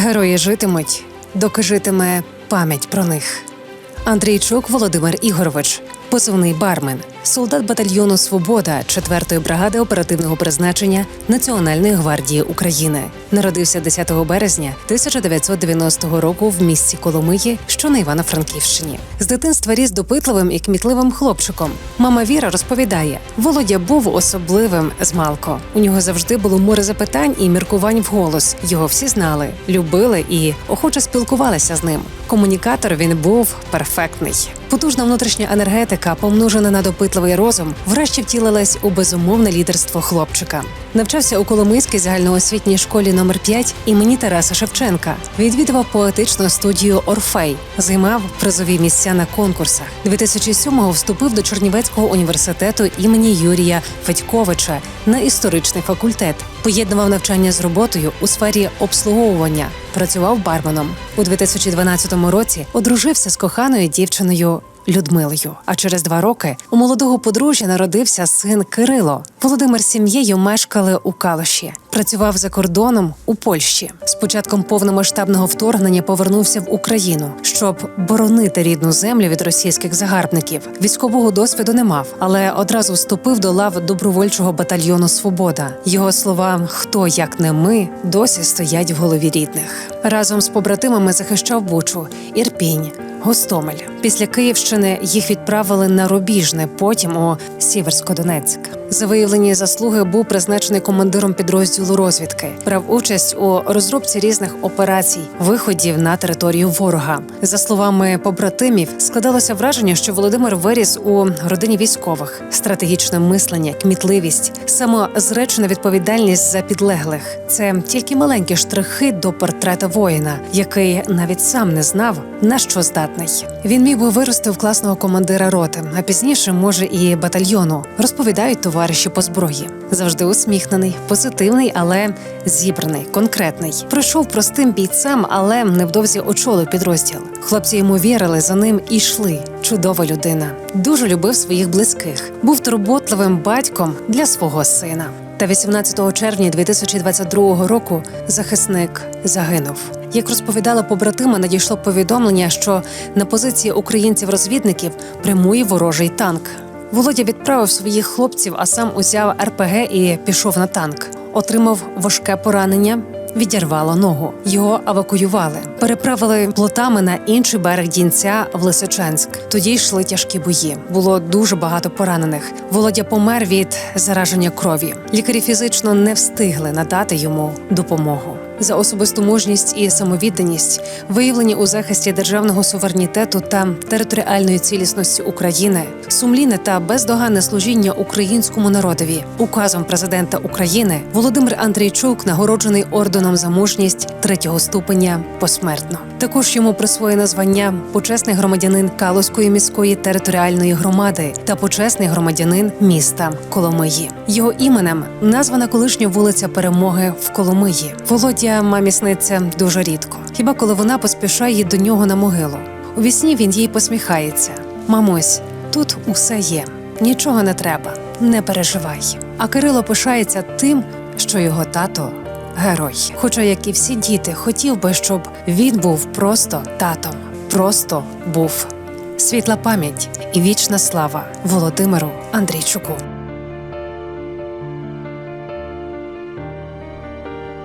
Герої житимуть, доки житиме пам'ять про них. Андрійчук Володимир Ігорович, позивний бармен, солдат батальйону Свобода 4-ї бригади оперативного призначення Національної гвардії України. Народився 10 березня 1990 року в місті Коломиї, що на Івано-Франківщині. З дитинства ріс допитливим і кмітливим хлопчиком. Мама Віра розповідає: Володя був особливим з Малко. У нього завжди було море запитань і міркувань вголос. Його всі знали, любили і охоче спілкувалися з ним. Комунікатор він був перфектний. Потужна внутрішня енергетика, помножена на допитливий розум, врешті втілилась у безумовне лідерство хлопчика. Навчався у Коломийській загальноосвітній школі номер 5 імені Тараса Шевченка. Відвідував поетичну студію Орфей, займав призові місця на конкурсах. 2007-го вступив до Чернівецького університету імені Юрія Федьковича на історичний факультет. Поєднував навчання з роботою у сфері обслуговування. Працював барменом у 2012 році. Одружився з коханою дівчиною Людмилою. А через два роки у молодого подружжя народився син Кирило. Володимир з сім'єю мешкали у Калуші. Працював за кордоном у Польщі. З початком повномасштабного вторгнення повернувся в Україну, щоб боронити рідну землю від російських загарбників. Військового досвіду не мав, але одразу вступив до лав добровольчого батальйону Свобода. Його слова Хто як не ми досі стоять в голові рідних. Разом з побратимами захищав Бучу, Ірпінь. Гостомель після Київщини їх відправили на Рубіжне, потім у Сіверсько-Донецьк. За виявлені заслуги був призначений командиром підрозділу розвідки. Брав участь у розробці різних операцій, виходів на територію ворога. За словами побратимів, складалося враження, що Володимир виріс у родині військових, стратегічне мислення, кмітливість, самозречена відповідальність за підлеглих. Це тільки маленькі штрихи до портрета воїна, який навіть сам не знав на що здатний. Він міг би вирости в класного командира роти, а пізніше може і батальйону. Розповідають товариші по зброї. Завжди усміхнений, позитивний, але зібраний, конкретний. Пройшов простим бійцем, але невдовзі очолив підрозділ. Хлопці йому вірили, за ним і йшли. Чудова людина. Дуже любив своїх близьких. Був турботливим батьком для свого сина. Та 18 червня 2022 року захисник загинув. Як розповідала побратима, надійшло повідомлення, що на позиції українців-розвідників прямує ворожий танк. Володя відправив своїх хлопців, а сам узяв РПГ і пішов на танк. Отримав важке поранення. Відірвало ногу. Його евакуювали, переправили плотами на інший берег Дінця в Лисичанськ. Тоді йшли тяжкі бої. Було дуже багато поранених. Володя помер від зараження крові. Лікарі фізично не встигли надати йому допомогу. За особисту мужність і самовідданість, виявлені у захисті державного суверенітету та територіальної цілісності України, сумлінне та бездоганне служіння українському народові, указом президента України Володимир Андрійчук нагороджений орденом за мужність третього ступеня посмертно. Також йому присвоєно звання почесний громадянин Калузької міської територіальної громади та почесний громадянин міста Коломиї. Його іменем названа колишня вулиця Перемоги в Коломиї. Володя мамі сниться дуже рідко. Хіба коли вона поспішає до нього на могилу? У вісні він їй посміхається. Мамусь, тут усе є, нічого не треба, не переживай. А Кирило пишається тим, що його тато герой. Хоча, як і всі діти, хотів би, щоб він був просто татом, просто був. Світла пам'ять і вічна слава Володимиру Андрійчуку.